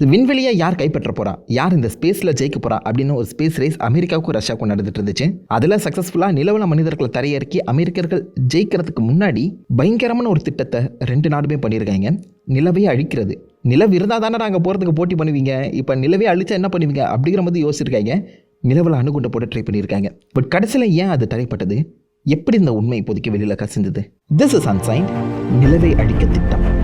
விண்வெளியை யார் கைப்பற்ற போறா? யார் இந்த ஸ்பேஸ்ல ஜெயிக்க போறா? அப்படின்னு ஒரு ஸ்பேஸ் ரேஸ் அமெரிக்காவுக்கும் ரஷ்யாவுக்கும் நடந்துட்டு இருந்துச்சு அதுல சக்சஸ்ஃபுல்லா நிலவுல மனிதர்களை தரையிறக்கி அமெரிக்கர்கள் ஜெயிக்கிறதுக்கு முன்னாடி பயங்கரமான ஒரு திட்டத்தை ரெண்டு நாடுமே பண்ணியிருக்காங்க. நிலவையே அழிக்கிறது. நிலவு இருந்தால் தானே நாங்கள் போகிறதுக்கு போட்டி பண்ணுவீங்க? இப்போ நிலவே அழிச்சா என்ன பண்ணுவீங்க? அப்படிங்கிற மாதிரி யோசிச்சிருக்காங்க. நிலவில் அணுகுண்டை போட்டு ட்ரை பண்ணியிருக்காங்க. பட் கடைசியில் ஏன் அது தடைப்பட்டது? எப்படி இந்த உண்மை இப்போதைக்கு வெளியில் கசிந்தது? திஸ் இஸ் அன்சைன் நிலவை அழிக்க திட்டம்.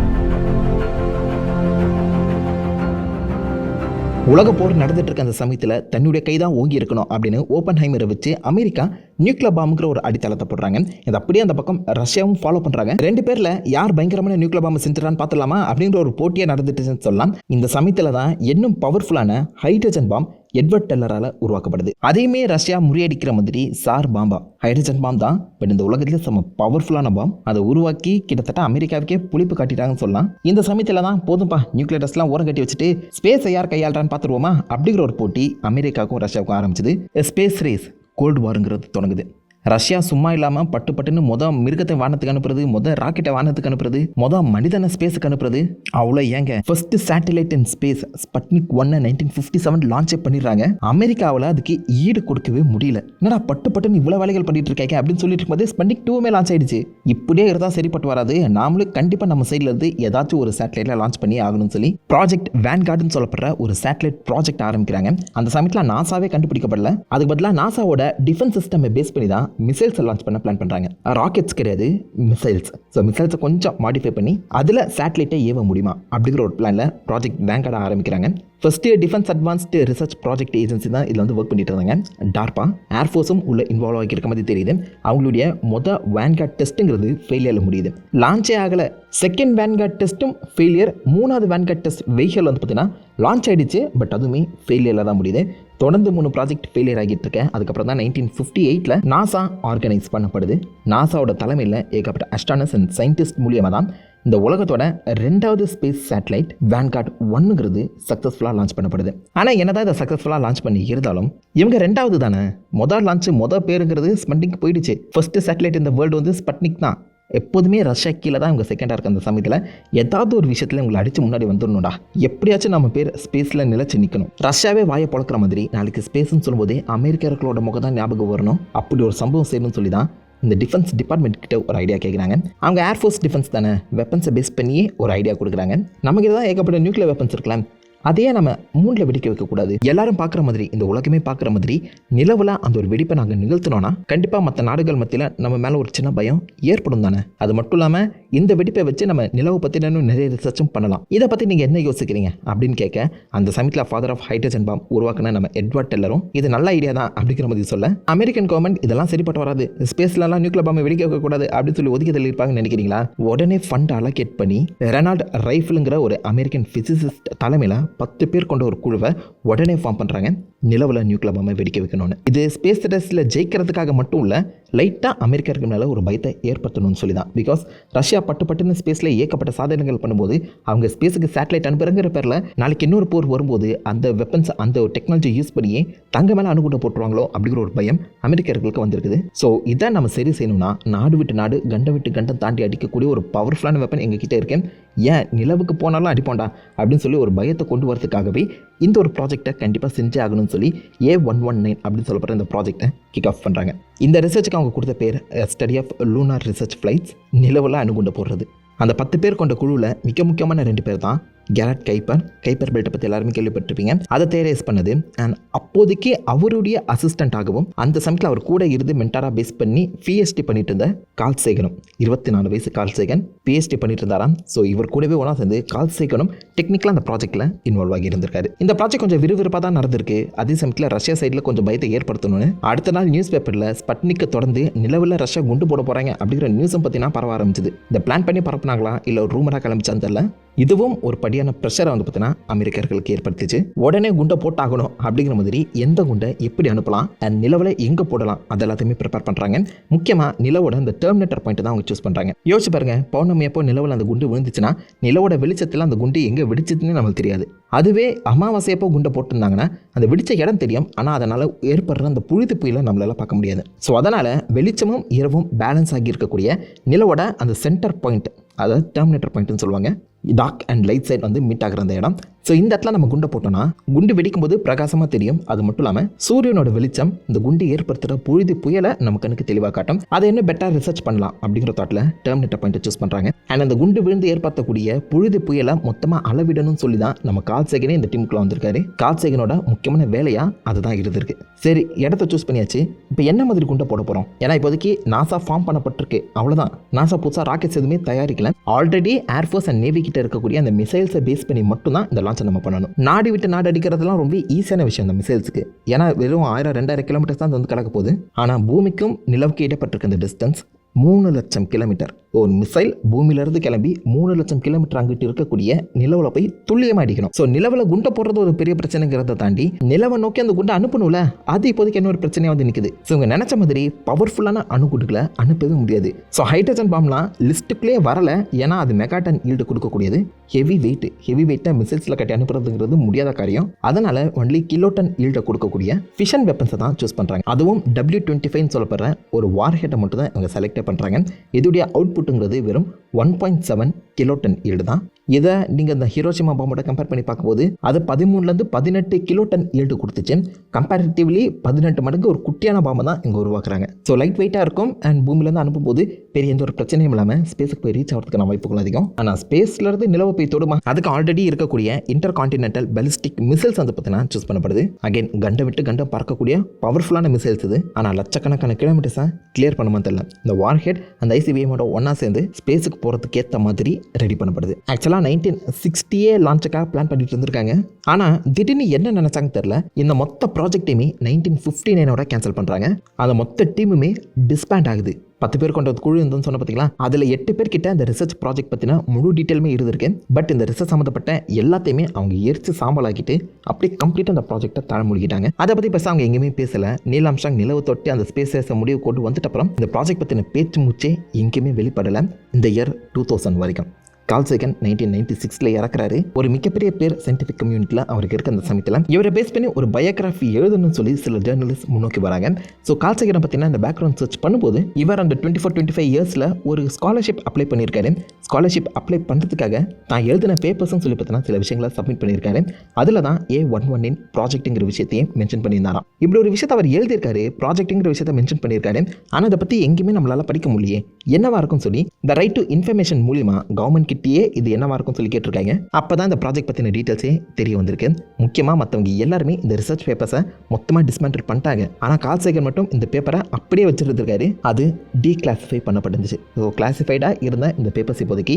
உலக போர் நடந்துட்டு இருக்க அந்த சமயத்தில் தன்னுடைய கை தான் ஓங்கி இருக்கணும் அப்படின்னு ஓப்பன் ஹைமரை வச்சு அமெரிக்கா நியூக்ளியர் பாம்புங்கிற ஒரு அடித்தளத்தை போடுறாங்க. இது அப்படியே அந்த பக்கம் ரஷ்யாவும் ஃபாலோ பண்ணுறாங்க ரெண்டு பேரில் யார் பயங்கரமான நியூக்ளியர் பாம்பு செஞ்சிடறான்னு பார்த்துலாமா அப்படின்ற ஒரு போட்டியாக நடந்துட்டுன்னு சொல்லலாம். இந்த சமயத்தில் தான் இன்னும் பவர்ஃபுல்லான ஹைட்ரஜன் பாம் எட்வர்ட் டெல்லரால் உருவாக்கப்படுது. அதையுமே ரஷ்யா முறியடிக்கிற மாதிரி சார் பாம்பா ஹைட்ரஜன் பாம் தான். பட் இந்த உலகத்தில் செம்ம பவர்ஃபுல்லான பாம். அதை உருவாக்கி கிட்டத்தட்ட அமெரிக்காவுக்கே புளிப்பு காட்டிட்டாங்கன்னு சொல்லலாம். இந்த சமயத்தில் தான் போதும்பா நியூக்ளியர் டெஸ்ட்லாம் ஓரம் கட்டி வச்சுட்டு ஸ்பேஸை யார் கையாளுறான்னு பார்த்துருவோமா? அப்படிங்கிற ஒரு போட்டி அமெரிக்காவுக்கும் ரஷ்யாவுக்கும் ஆரம்பிச்சது. ஸ்பேஸ் ரேஸ் கோல்டு வாருங்கிறது தொடங்குது. ரஷ்யா சும்மா இல்லாமல் பட்டு பட்டுன்னு மொதல் மிருகத்தை வானத்துக்கு அனுப்புறது மொதல் ராக்கெட்டை வானத்துக்கு அனுப்புறது மொதல் மனிதனை ஸ்பேஸுக்கு அனுப்புறது. அவ்வளோ ஏங்க. First satellite in space Sputnik ஒன்னை நைன்டீன் ஃபிஃப்டி செவன் லான்ச் பண்ணிடுறாங்க. அமெரிக்காவில் அதுக்கு ஈடு கொடுக்கவே முடியல. என்னடா பட்டு பட்டுன்னு இவ்வளோ வேலைகள் பண்ணிட்டு இருக்காங்க அப்படின்னு சொல்லிட்டு இருக்கும்போது ஸ்பட்னிக் டூமே லான்ச் ஆயிடுச்சு. இப்படியே இருந்தால் சரிப்பட்டு வராது. நாமளும் கண்டிப்பாக நம்ம சைடில் இருந்து ஏதாச்சும் ஒரு சேட்டலைட்டில் லான்ச் பண்ணி ஆகணும்னு சொல்லி ப்ராஜெக்ட் வேன்கார்டுன்னு சொல்லப்படுற ஒரு சேட்டலைட் ப்ராஜெக்ட் ஆரம்பிக்கிறாங்க. அந்த சமயத்தில் நாசாவே கண்டுபிடிக்கப்படல. அதுக்கு பதிலாக நாசாவோட டிஃபென்ஸ் சிஸ்டமை பேஸ் பண்ணி தான் மிசைல்ஸை லான்ச் பண்ண பிளான் பண்ணுறாங்க ராக்கெட்ஸ் கிடையாது மிசைல்ஸ் ஸோ மிசைல்ஸை கொஞ்சம் மாடிஃபை பண்ணி அதில் சேட்டலைட்டை ஏவ முடியுமா? அப்படிங்கிற ஒரு பிளானில் ப்ராஜெக்ட் வேங்காட ஆரம்பிக்கிறாங்க. First defence advanced research project agency தான் இதில் வந்து ஒர்க் பண்ணிட்டு இருந்தாங்க. டார்பா ஏர்ஃபோர்ஸும் உள்ள இன்வால்வ் ஆகியிருக்க மாதிரி தெரியுது. அவங்களுடைய மொத வேன்கார்ட் டெஸ்ட்டுங்கிறது ஃபெயிலியரில் முடியுது. லான்ச்சே ஆகலை. செகண்ட் வேன்கார்ட் டெஸ்ட்டும் ஃபெயிலியர் மூணாவது வேன்கார்ட் டெஸ்ட் வெஹிக்கல் வந்து பார்த்தீங்கன்னா லான்ச் ஆகிடுச்சு பட் அதுவுமே ஃபெயிலியரில் தான் முடியுது. தொடர்ந்து மூணு ப்ராஜெக்ட் ஃபெயிலியர் ஆகிட்டு இருக்கேன் அதுக்கப்புறம் தான் நைன்டீன் ஃபிஃப்டி எயிட்டில் நாசா ஆர்கனைஸ் பண்ணப்படுது. நாசாவோட தலைமையில் ஏகப்பட்ட அஸ்டானஸ் அண்ட் சயின்டிஸ்ட் மூலியமாக தான் இந்த உலகத்தோட ரெண்டாவது ஸ்பேஸ் சேட்டலைட் வேன்கார்ட் ஒன்னுங்கிறது சக்ஸஸ்ஃபுல்லாக லான்ச் பண்ணப்படுது. ஆனால் என்னதான் இதை சக்ஸஸ்ஃபுல்லாக லான்ச் பண்ணி இருந்தாலும் இவங்க ரெண்டாவது தானே? மொதல் லான்ச் மொதல் பேருங்கிறது ஸ்பட்னிக் போயிடுச்சு. ஃபர்ஸ்ட் சேட்டலைட் இந்த வேர்ல்டு வந்து ஸ்பட்னிக் தான். எப்போதுமே ரஷ்யா கீழே தான் இவங்க செகண்டாக இருக்க அந்த சமயத்தில் ஏதாவது ஒரு விஷயத்தில் இவங்களை அடித்து முன்னாடி வந்துடணும்டா. எப்படியாச்சும் நம்ம பேர் ஸ்பேஸில் நிலச்சி நிற்கணும் ரஷ்யாவே வாயை பழக்கிற மாதிரி நாளைக்கு ஸ்பேஸ்னு சொல்லும்போதே அமெரிக்கர்களோட முகம் தான் ஞாபகம் வரணும். அப்படி ஒரு சம்பவம் செய்யணும்னு சொல்லி தான் இந்த டிஃபென்ஸ் டிபார்ட்மெண்ட் கிட்ட ஒரு ஐடியா கேட்குறாங்க அவங்க ஏர்ஃபோர்ஸ் டிஃபென்ஸ் தானே? வெப்பன்ஸை பேஸ் பண்ணியே ஒரு ஐடியா கொடுக்குறாங்க. நமக்கு தான் ஏகப்பட்ட நியூக்ளியர் வெப்பன்ஸ் இருக்கலாம் அதையே நம்ம மூணில் வெடிக்க வைக்கக்கூடாது. எல்லாரும் பார்க்குற மாதிரி இந்த உலகமே பார்க்குற மாதிரி நிலவில் அந்த ஒரு வெடிப்பை நாங்கள் நிகழ்த்தினோன்னா கண்டிப்பாக மற்ற நாடுகள் மத்தியில் நம்ம மேலே ஒரு சின்ன பயம் ஏற்படும் தானே. அது மட்டும் இல்லாமல் இந்த வெடிப்பை வச்சு நம்ம நிலவை பற்றி இன்னும் நிறைய ரிசர்ச்சும் பண்ணலாம். இதை பற்றி நீங்கள் என்ன யோசிக்கிறீங்க அப்படின்னு கேட்க அந்த சமயத்தில் ஃபாதர் ஆஃப் ஹைட்ரஜன் பாம் உருவாக்கின நம்ம எட்வர்ட் டெல்லரும் இது நல்ல ஐடியா தான் அப்படிங்கிற மாதிரி சொல்ல அமெரிக்கன் கவர்மெண்ட் இதெல்லாம் சரிப்பட்டு வராது. ஸ்பேஸ்லலாம் நியூக்ளியர் பாம்பை வெடிக்க வைக்கக்கூடாது அப்படின்னு சொல்லி ஒதுக்கி தள்ளியிருப்பாங்கன்னு நினைக்கிறீங்களா? உடனே ஃபண்ட் அலோகேட் பண்ணி ரெனால்ட் ரைஃபிளுங்கிற ஒரு அமெரிக்கன் ஃபிசிசிஸ்ட் தலைமையில் பத்து பேர் கொண்ட ஒரு குழுவை உடனே ஃபார்ம் பண்ணுறாங்க நிலவில் நியூக்ளியர் பாம்பை வெடிக்க வைக்கணும்னு. இது ஸ்பேஸ் டெஸ்ட்டில் ஜெயிக்கிறதுக்காக மட்டும் இல்லை லைட்டாக அமெரிக்கருக்கு மேலே ஒரு பயத்தை ஏற்படுத்தணும்னு சொல்லி தான் பிகாஸ் ரஷ்யா பட்டு பட்டுன்னு ஸ்பேஸில் ஏகப்பட்ட சாதனைகள் பண்ணும்போது அவங்க ஸ்பேஸுக்கு சேட்டலைட் அனுப்புறங்கிற பேரில் நாளைக்கு இன்னொரு போர் வரும்போது அந்த வெப்பன்ஸ் அந்த டெக்னாலஜி யூஸ் பண்ணியே தங்க மேலே அணுகுண்டு போட்டுருவாங்களோ அப்படிங்கிற ஒரு பயம் அமெரிக்கர்களுக்கு வந்திருக்குது. ஸோ இதை நம்ம சரி செய்யணும்னா நாடு விட்டு நாடு கண்டம் விட்டு கண்டம் தாண்டி அடிக்கக்கூடிய ஒரு பவர்ஃபுல்லான வெப்பன் எங்ககிட்ட இருக்கேன் ஏன் நிலவுக்கு போனாலும் அடிப்போண்டா அப்படின்னு சொல்லி ஒரு பயத்தை கொண்டு வரதுக்காகவே இந்த ஒரு ப்ராஜெக்டை கண்டிப்பாக செஞ்சே ஆகணும்னு சொல்லி ஏ ஒன் ஒன் நைன் அப்படின்னு சொல்லப்படுற இந்த ப்ராஜெக்டை கிக் ஆஃப் பண்ணுறாங்க இந்த ரிசர்ச்சுக்கு அவங்க கொடுத்த பேர் study of lunar research flights நிலவில் அணுகுண்டு போடுறது. அந்த பத்து பேர் கொண்ட குழுவில் மிக முக்கியமான ரெண்டு பேர் தான் கேரட் கைப்பர் கைப்பர் பெல்ட்டை பற்றி எல்லாருமே கேள்விப்பட்டிருப்பீங்க. அதை தேரேஸ் பண்ணது. அண்ட் அப்போதைக்கு அவருடைய அசிஸ்டண்ட்டாகவும் அந்த சமயத்தில் அவர் கூட இருந்து மென்டாராக பேஸ் பண்ணி பிஎஸ்டி பண்ணிட்டு இருந்த கால் சேகனும் இருபத்தி நாலு வயசு கால் சேகன் பிஎஸ்டி பண்ணிட்டு இருந்தாராம். ஸோ இவர் கூடவே ஒன்றா சேர்ந்து கால் சேகனும் டெக்னிக்கலாக அந்த ப்ராஜெக்ட்டில் இன்வால்வ் ஆகி இருந்திருக்காரு. இந்த ப்ராஜெக்ட் கொஞ்சம் விறுவிறுப்பாக தான் நடந்திருக்கு. அதே சமயத்தில் ரஷ்யா சைடில் கொஞ்சம் பயத்தை ஏற்படுத்தணும்னு அடுத்த நாள் நியூஸ் பேப்பரில் ஸ்பட்னிக்கு தொடர்ந்து நிலவில் ரஷ்யா குண்டு போட போகிறாங்க அப்படிங்கிற நியூஸும் பார்த்தீங்கன்னா பரவ ஆரம்பிச்சது. இந்த பிளான் பண்ணி பரப்புனாங்களா? இல்லை ஒரு ரூமராக கிளம்பிச்சான்னு தெரியல. இதுவும் ஒரு படியான ப்ரெஷரை வந்து பார்த்தீங்கன்னா அமெரிக்கர்களுக்கு ஏற்படுத்திச்சு. உடனே குண்டை போட்டாகணும் அப்படிங்கிற மாதிரி எந்த குண்டை எப்படி அனுப்பலாம் அண்ட் நிலவில் எங்கே போடலாம் அது எல்லாத்தையுமே ப்ரிப்பேர் பண்ணுறாங்க முக்கியமாக நிலவோட அந்த டெர்மினேட்டர் பாயிண்ட் தான் அவங்க சூஸ் பண்ணுறாங்க யோசிச்சு பாருங்க பௌர்ணமி அப்போ நிலவில் அந்த குண்டு விழுந்துச்சுன்னா நிலவோட வெளிச்சத்தில் அந்த குண்டு எங்கே வெடிச்சதுன்னு நம்மளுக்கு தெரியாது. அதுவே அமாவாசையப்போ குண்டை போட்டிருந்தாங்கன்னா அந்த வெடிச்ச இடம் தெரியும் ஆனால் அதனால் ஏற்படுற அந்த புழுது புயலை நம்மளால பார்க்க முடியாது. ஸோ அதனால் வெளிச்சமும் இரவும் பேலன்ஸ் ஆகி இருக்கக்கூடிய நிலவோட அந்த சென்டர் பாயிண்ட் அதாவது டெர்மினேட்டர் பாயிண்ட்னு சொல்லுவாங்க டார்க் அண்ட் லைட் சைட் வந்து மீட் ஆகிற அந்த இடம். ஸோ இந்த இடத்துல நம்ம குண்டை போட்டோம்னா குண்டு வெடிக்கும்போது பிரகாசமாக தெரியும். அது மட்டும் இல்லாமல் சூரியனோட வெளிச்சம் இந்த குண்டு ஏற்படுத்துகிற பொழுது புயலை நம்ம கண்ணுக்கு தெளிவாக காட்டும். அதை இன்னும் பெட்டர் ரிசர்ச் பண்ணலாம் அப்படிங்கிற தாட்டில் டெர்மினேட்டர் பாயிண்ட் சூஸ் பண்ணுறாங்க அண்ட் அந்த குண்டு விழுந்து ஏற்படுத்தக்கூடிய பொழுது புயலை மொத்தமாக அளவிடணும்னு சொல்லி தான் நம்ம கால்சேகனே இந்த டீமுக்குள்ள வந்திருக்காரு. கால்சேகனோட முக்கியமான வேலையாக அதுதான் இருந்திருக்கு. சரி இடத்த சூஸ் பண்ணியாச்சு. இப்போ என்ன மாதிரி குண்டை போட போகிறோம் ஏன்னா இப்போதைக்கு நாசா ஃபார்ம் பண்ணப்பட்டிருக்கு. அவ்வளோதான் நாசா புதுசாக ராக்கெட்ஸ் எதுவுமே தயாரிக்கல. Already air force and navy கிட்ட இருக்கக்கூடிய அந்த மிசைல்ஸை பேஸ் பண்ணி மட்டும்தான் இந்த லான்ச்சை நம்ம பண்ணணும். நாடு விட்டு நாடு அடிக்கிறதுலாம் ரொம்ப ஈஸியான விஷயம் இந்த மிசைல்ஸுக்கு ஏன்னா வெறும் ஆயிரம் ரெண்டாயிரம் கிலோமீட்டர்ஸ் தான் வந்து கிடக்க போகுது. ஆனால் பூமிக்கும் நிலவுக்கு இடப்பட்டிருக்க இந்த டிஸ்டன்ஸ் மூணு லட்சம் கிலோமீட்டர் ஒரு மிசைல் பூமியிலிருந்து கிளம்பி மூணு லட்சம் கிலோமீட்டர் அங்கிட்டு இருக்கக்கூடிய நிலவில் போய் துல்லியமாக அடிக்கணும். ஸோ நிலவில் குண்டை போடுறது ஒரு பெரிய பிரச்சனைங்கிறத தாண்டி நிலவை நோக்கி அந்த குண்டை அனுப்பணும்ல? அது இப்போதைக்கு என்ன ஒரு பிரச்சனையாக வந்து நிற்குது ஸோ இவங்க நினச்ச மாதிரி பவர்ஃபுல்லான அணுகுண்டுகளை அனுப்பவே முடியாது. ஸோ ஹைட்ரஜன் பாம்லாம் லிஸ்ட்டுக்குள்ளே வரல. ஏன்னா அது மெகாட்டன் ஈல்டு கொடுக்கக்கூடியது. ஹெவி வெயிட் ஹெவி வெயிட்டை மிசைல்ஸில் கட்டி அனுப்புறதுங்கிறது முடியாத காரியம். அதனால் ஒன்லி கிலோட்டன் ஈல்டை கொடுக்கக்கூடிய ஃபிஷன் வெப்பன்ஸை தான் சூஸ் பண்ணுறாங்க அதுவும் டபிள்யூ டுவெண்ட்டி ஃபைவ்னு சொல்லப்படுற ஒரு வார் ஹெட்டை மட்டும் தான் இவங்க செலக்ட் பண்ணுறாங்க இதோடைய அவுட்புட்டுங்கிறது வெறும் one point seven kiloton yield தான். இதை நீங்கள் இந்த ஹீரோஷிமா பாம்போட கம்பேர் பண்ணி பார்க்கும்போது அது பதிமூணுலேருந்து பதினெட்டு கிலோ டன் ஈல்டு கொடுத்துச்சு. கம்பேரிட்டிவ்லி பதினெட்டு மடங்கு ஒரு குட்டியான பாம்பை தான் இங்கே உருவாக்குறாங்க. ஸோ லைட் வெயிட்டாக இருக்கும் அண்ட் பூமியிலேருந்து அனுப்பும்போது பெரிய எந்த ஒரு பிரச்சனையும் இல்லாமல் ஸ்பேஸுக்கு போய் ரீச் ஆகிறதுக்கான வாய்ப்புகள் அதிகம். ஆனால் ஸ்பேஸ்லேருந்து நிலவை போய் தொடுமா? அதுக்கு ஆல்ரெடி இருக்கக்கூடிய இன்டர் கான்டினென்டல் பெலிஸ்டிக் மிசைல்ஸ் வந்து பார்த்தீங்கன்னா சூஸ் பண்ணப்படுது. அகைன் கண்டம் விட்டு கண்டம் பறக்கக்கூடிய பவர்ஃபுல்லான மிசைல்ஸ் இது. ஆனால் லட்சக்கணக்கான கிலோமீட்டர்ஸை கிளியர் பண்ணுமா தெரியல. இந்த வார் ஹெட் அந்த ஐசிபிஎமோட ஒன்றா சேர்ந்து ஸ்பேஸுக்கு போகிறதுக்கு ஏற்ற மாதிரி ரெடி பண்ணப்படுது. ஆக்சுவலாக நைன்டீன் சிக்ஸ்டியே லான்ச்சுக்காக பிளான் பண்ணிட்டு இருந்திருக்காங்க. ஆனால் திடீர்னு என்ன நினச்சாங்க தெரில இந்த மொத்த ப்ராஜெக்டையுமே நைன்டீன் ஃபிஃப்டி நைனோட கேன்சல் பண்ணுறாங்க அந்த மொத்த டீமுமே டிஸ்பேண்ட் ஆகுது. பத்து பேர் கொண்ட குழு இருந்ததுன்னு சொன்ன பார்த்தீங்களா அதில் எட்டு பேர் கிட்ட அந்த ரிசர்ச் ப்ராஜெக்ட் பற்றின முழு டீட்டெயிலுமே இருந்திருக்கு. பட் இந்த ரிசர்ச் சம்மந்தப்பட்ட எல்லாத்தையுமே அவங்க எரிச்சு சாம்பலாக்கிட்டு அப்படியே கம்ப்ளீட்டாக அந்த ப்ராஜெக்ட்டை தர முடிக்கிட்டாங்க அதை பற்றி பேச அவங்க எங்கேயுமே பேசலை. நீலாம்ஷாங் நிலவு தொட்டு அந்த ஸ்பேஸ் முடிவு கொண்டு வந்துட்டு அப்புறம் இந்த ப்ராஜெக்ட் பற்றின பேச்சு மூச்சே எங்கேயுமே வெளிப்படலை. இந்த இயர் டூ தௌசண்ட் வரைக்கும். கால்சேகன் நைன்டீன் நைன்டி சிக்ஸில் இறக்குறாரு. ஒரு மிகப்பெரிய பேர் சயின்டிஃபிக் கம்யூனிட்டியில் அவருக்கு இருக்க அந்த சமயத்தில். இவரை பேஸ் பண்ணி ஒரு பயோகிராஃபி எழுதணும்னு சொல்லி சில ஜேர்னலிஸ்ட் முன்னோக்கி வராங்க. ஸோ கால்சேகனை பார்த்தீங்கன்னா இந்த பேக்ரவுண்ட் சர்ச் பண்ணும்போது இவர் அந்த டுவெண்ட்டி ஃபோர் டுவெண்ட்டி ஃபைவ் இயர்ஸில் ஒரு ஸ்காலர்ஷிப் அப்ளை பண்ணியிருக்காரு. ஸ்காலர்ஷிப் அப்ளை பண்ணுறதுக்காக தான் எழுதின பேப்பர்ஸ்னு சொல்லி பார்த்தீங்கன்னா சில விஷயங்களை சப்மிட் பண்ணியிருக்காரு. அதில் தான் ஏ ஒன் ஒன் இன் ப்ராஜெக்ட்டுங்கிற விஷயத்தையும் மென்ஷன் பண்ணியிருந்தாராம். இப்படி ஒரு விஷயத்தை அவர் எழுதியிருக்காரு ப்ராஜெக்ட்டுங்கிற விஷயத்தை மென்ஷன் பண்ணியிருக்காரு. ஆனால் அதை பற்றி எங்கேயுமே நம்மளால் படிக்க முடியலையே. என்னவா இருக்கும்னு சொல்லி த ரைட் டு இன்ஃபர்மேஷன் மூலிமா கவர்மெண்ட் கிட்டேயே இது என்னவா இருக்கும்னு சொல்லி கேட்டிருக்காங்க. அப்போ தான் இந்த ப்ராஜெக்ட் பற்றின டீட்டெயில்ஸே தெரிய வந்திருக்கு. முக்கியமாக மற்றவங்க எல்லாருமே இந்த ரிசர்ச் பேப்பர்ஸை மொத்தமாக டிஸ்மேண்டில் பண்ணிட்டாங்க. ஆனால் கால்சேகர் மட்டும் இந்த பேப்பரை அப்படியே வச்சுருந்துருக்காரு. அது டீக்ளாசிஃபை பண்ணப்பட்டிருந்துச்சு. ஸோ கிளாஸிஃபைடாக இருந்த இந்த பேப்பர்ஸ் இப்போதைக்கு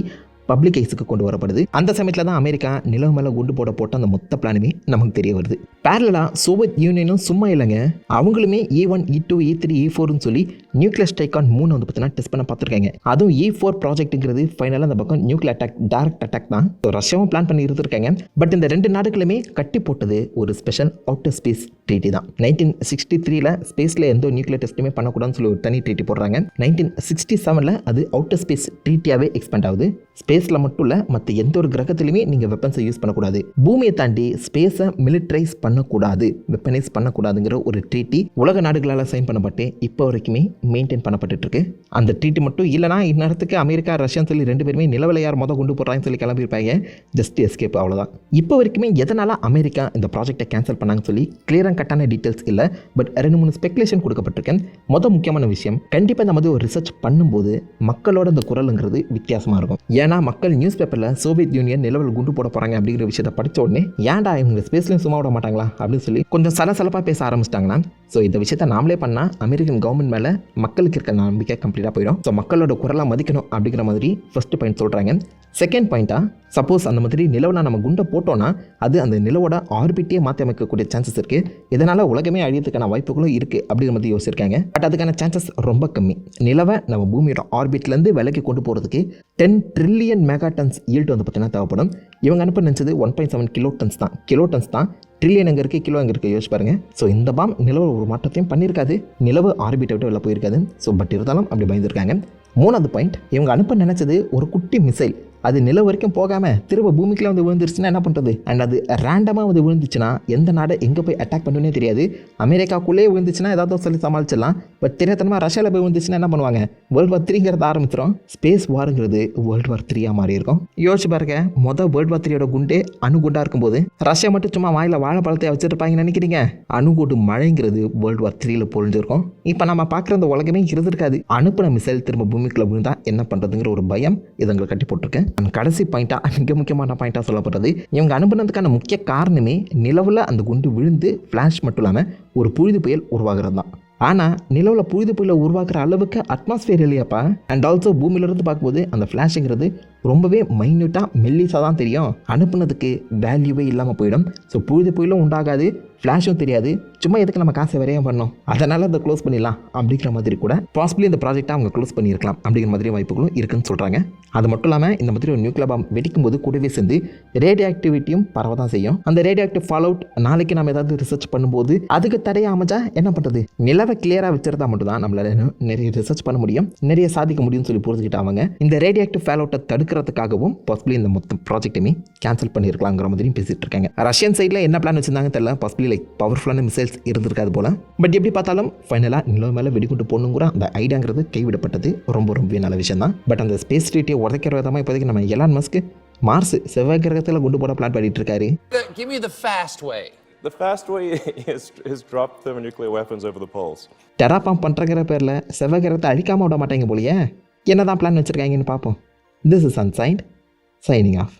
பப்ளிக் ஐஸுக்கு கொண்டு வரப்படுது. அந்த சமயத்தில் தான் அமெரிக்கா நிலவு மேலே குண்டு போட போட்ட அந்த மொத்த பிளானுமே நமக்கு தெரிய வருது. பேரலாக சோவியத் யூனியனும் சும்மா இல்லைங்க. அவங்களுமே E one E two E three E ஃபோர்னு சொல்லி நியூக்ளியர் ஸ்ட்ரைக்கான் மூணு வந்து பார்த்தீங்கன்னா டெஸ்ட் பண்ண பார்த்துருக்காங்க அதுவும் இ ஃபோர் ப்ராஜெக்ட்டுங்கிறது ஃபைனலாக அந்த பக்கம் நியூக்ளியர் அட்டாக் டேரக்ட் அட்டாக் தான். ஸோ ரஷ்யாவும் பிளான் பண்ணி இருந்திருக்காங்க. பட் இந்த ரெண்டு நாடுகளுமே கட்டி போட்டது ஒரு ஸ்பெஷல் அவுட்டர் ஸ்பேஸ் ட்ரீட்டி தான். நைன்டீன் சிக்ஸ்டி த்ரீல ஸ்பேஸில் எந்த நியூக்ளியர் டெஸ்ட்டுமே பண்ணக்கூடாதுன்னு சொல்லி ஒரு தனி ட்ரீட்டி போடுறாங்க. நைன்டீன் சிக்ஸ்டி செவனில் அது அவுட்டர் ஸ்பேஸ் ட்ரீட்டியாகவே எக்ஸ்பெண்ட் ஆகுது. ஸ்பேஸில் மட்டும் இல்லை மற்ற எந்த ஒரு கிரகத்திலுமே நீங்கள் வெப்பன்ஸை யூஸ் பண்ணக்கூடாது. பூமியை தாண்டி ஸ்பேஸை மிலிட்ரைஸ் பண்ணக்கூடாது. வெப்பனைஸ் பண்ணக்கூடாதுங்கிற ஒரு ட்ரீட்டி உலக நாடுகளால் சைன் பண்ணப்பட்டு இப்போ வரைக்குமே மெயின்டைன் பண்ணப்பட்டு இருக்கு அந்த ட்ரீட்டி மட்டும் இல்லைனா இந்நேரத்துக்கு அமெரிக்கா ரஷ்யான்னு சொல்லி ரெண்டு பேருமே நிலவில் யார் மொதல் கொண்டு போடுறாங்கன்னு சொல்லி கிளம்பியிருப்பாங்க ஜஸ்ட் எஸ்கேப் அவ்வளோதான் இப்போ வரைக்குமே எதனால் அமெரிக்கா இந்த ப்ராஜெக்டை கேன்சல் பண்ணாங்கன்னு சொல்லி கிளியராக கட்டான டீட்டெயில்ஸ் இல்லை பட் ரெண்டு மூணு ஸ்பெகுலேஷன் கொடுக்கப்பட்டிருக்கேன். மொதல் முக்கியமான விஷயம் கண்டிப்பாக இந்த மாதிரி ஒரு ரிசர்ச் பண்ணும்போது மக்களோட இந்த குரலுங்கிறது வித்தியாசமாக இருக்கும். ஏன்னா மக்கள் நியூஸ் பேப்பரில் சோவியத் யூனியன் நிலவில் குண்டு போட போகிறாங்க அப்படிங்கிற விஷயத்தை படித்த உடனே ஏன்டா இவங்க ஸ்பேஸ்லையும் சும்மா விட மாட்டாங்களா? அப்படின்னு சொல்லி கொஞ்சம் சலசலப்பாக பேச ஆரம்பிச்சிட்டாங்கன்னா ஸோ இந்த விஷயத்தை நாமளே பண்ணால் அமெரிக்கன் கவர்மெண்ட் மேலே மக்களுக்கு இருக்க நம்பிக்கை கம்ப்ளீட்டாக போயிடும். ஸோ மக்களோட குரலாக மதிக்கணும் அப்படிங்கிற மாதிரி ஃபர்ஸ்ட் பாயிண்ட் சொல்கிறாங்க செகண்ட் பாயிண்ட்டாக சப்போஸ் அந்த மாதிரி நிலவில் நம்ம குண்டை போட்டோன்னா அது அந்த நிலவோட ஆர்பிட்டே மாற்றி அமைக்கக்கூடிய சான்சஸ் இருக்குது இதனால் உலகமே அழியறதுக்கான வாய்ப்புகளும் இருக்குது அப்படிங்கிற மாதிரி யோசிச்சிருக்காங்க. பட் அதுக்கான சான்சஸ் ரொம்ப கம்மி. நிலவை நம்ம பூமியோட ஆர்பிட்லேருந்து விலைக்கு கொண்டு போகிறதுக்கு ten trillion mega tons yield வந்து பார்த்தீங்கன்னா தேவைப்படும். இவங்க அனுப்ப நினச்சது? One point seven kilo tons தான். கிலோ டன்ஸ் தான். ட்ரில்லியன் எங்கே இருக்குது கிலோ எங்கே இருக்குது யோசிப்பாருங்க ஸோ இந்த பாம் நிலவு ஒரு மாற்றத்தையும் பண்ணியிருக்காது. நிலவு ஆர்பிட்டை விட்டு வெளில போயிருக்காது. ஸோ பட் இருந்தாலும் அப்படி பயந்துருக்காங்க. மூணாவது பாயிண்ட் இவங்க அனுப்ப நினச்சது ஒரு குட்டி மிசைல் அது நில வரைக்கும் போகாமல் திரும்ப பூமிக்குள்ளே வந்து விழுந்துருச்சுன்னா என்ன பண்ணுறது அண்ட் அது ரேண்டமாக வந்து விழுந்துச்சுன்னா எந்த நாடை எங்கே போய் அட்டாக் பண்ணுன்னே தெரியாது. அமெரிக்காக்குள்ளேயே விழுந்துச்சுன்னா ஏதாவது சொல்லி சமாளிச்சிடலாம். பட் தெரியாதனமாக ரஷ்யாவில் போய் விழுந்துச்சுன்னா என்ன பண்ணுவாங்க? வேர்ல்டு வார் த்ரீங்கிறத ஆரம்பிச்சிடும் ஸ்பேஸ் வாருங்கிறது வேர்ல்டு வார் த்ரீயாக மாறி இருக்கும். யோசிச்சு பாருங்க. மொதல் வேர்ல்டு வார் த்ரீயோட குண்டே அணுகுண்டாக இருக்கும்போது ரஷ்யா மட்டும் சும்மா வாயில் வாழைப்பழத்தை வச்சுருப்பாங்கன்னு நினைக்கிறீங்க? அணுகுண்டு மழைங்கிறது வேர்ல்டு வார் த்ரீயில் பொழிஞ்சிருக்கும். இப்போ நம்ம பார்க்குற அந்த உலகமே இருந்திருக்காது. அனுப்பின மிசைல் திரும்ப பூமிக்குள்ளே விழுந்தா என்ன பண்ணுறதுங்கிற ஒரு பயம் இது கட்டி போட்டிருக்கேன் கடைசி பாயிண்ட்டாக மிக முக்கியமான பாயிண்ட்டாக சொல்லப்படுறது இவங்க அனுப்புனதுக்கான முக்கிய காரணமே நிலவில் அந்த குண்டு விழுந்து ஃப்ளாஷ் மட்டும் இல்லாமல் ஒரு புழுதி புயல் உருவாகிறது தான் ஆனால் நிலவில் புழுதி புயலை உருவாக்குற அளவுக்கு அட்மாஸ்பியர் இல்லையாப்பா? அண்ட் ஆல்சோ பூமியிலிருந்து பார்க்கும்போது அந்த ஃப்ளாஷுங்கிறது ரொம்பவே மைன்யூட்டாக மெல்லிசாக தான் தெரியும். அனுப்புனதுக்கு வேல்யூவே இல்லாமல் போயிடும். ஸோ புழுது புயலும் உண்டாகாது. ஃப்ளாஷும் தெரியாது. சும்மா எதுக்கு நம்ம காசை வரையும் பண்ணோம் அதனால் அதை க்ளோஸ் பண்ணிடலாம். அப்படிங்கிற மாதிரி கூட பாசிபிளி இந்த ப்ராஜெக்ட்டை அவங்க க்ளோஸ் பண்ணியிருக்கலாம். அப்படிங்கிற மாதிரி வாய்ப்புகளும் இருக்குன்னு சொல்கிறாங்க அது மட்டும் இல்லாமல் இந்த மாதிரி ஒரு நியூக்ளியர் பாம் வெடிக்கும் போது கூடவே சேர்ந்து ரேடியோ ஆக்டிவிட்டியும் பரவ தான் செய்யும். அந்த ரேடியோ ஆக்டிவ் ஃபாலோ அவுட் நாளைக்கு நம்ம ஏதாவது ரிசர்ச் பண்ணும்போது அதுக்கு தடையை அமைச்சா என்ன பண்ணுறது நிலவை கிளியராக வச்சிருந்தா மட்டும் தான் நம்மளால நிறைய ரிசர்ச் பண்ண முடியும். நிறைய சாதிக்க முடியும்னு சொல்லி புரிஞ்சுக்கிட்டாங்க இந்த ரேடியோ ஆக்டிவ் ஃபாலோ அவுட்டை தடுக்கிறதுக்காகவும் பாசிபிளி இந்த மொத்த ப்ராஜெக்ட்டுமே கேன்சல் பண்ணியிருக்கலாங்கிற மாதிரியும் பேசிட்டு இருக்காங்க. ரஷ்யன் சைடில் என்ன பிளான் வச்சிருந்தாங்க தெரியல. பாசிபிளி லைக் பவர்ஃபுல்லான மிசைல்ஸ் இருந்திருக்காது போல. பட் எப்படி பார்த்தாலும் ஃபைனலாக நிலவு மேலே வெடிகுண்டு போடணுங்கிற அந்த ஐடியாங்கிறது கைவிடப்பட்டது ரொம்ப ரொம்பவே நல்ல விஷயம் தான் பட் அந்த ஸ்பேஸ் ஸ்ட்ரீட்டை உதைக்கிற விதமாக இப்போதைக்கு நம்ம எலான் மஸ்க்கு மார்ஸ் செவ்வாய் கிரகத்தில் குண்டு போட பிளான் பண்ணிட்டு இருக்காரு. Give me the fast way. The fast way is, is drop thermonuclear weapons over the poles. டெராபாம் பண்ணுறங்கிற பேரில் செவ்வாய் கிரகத்தை அழிக்காமல் விட மாட்டாங்க போலியே. என்ன தான் பிளான் வச்சுருக்காங்கன்னு பார்ப்போம். This is unsigned signing off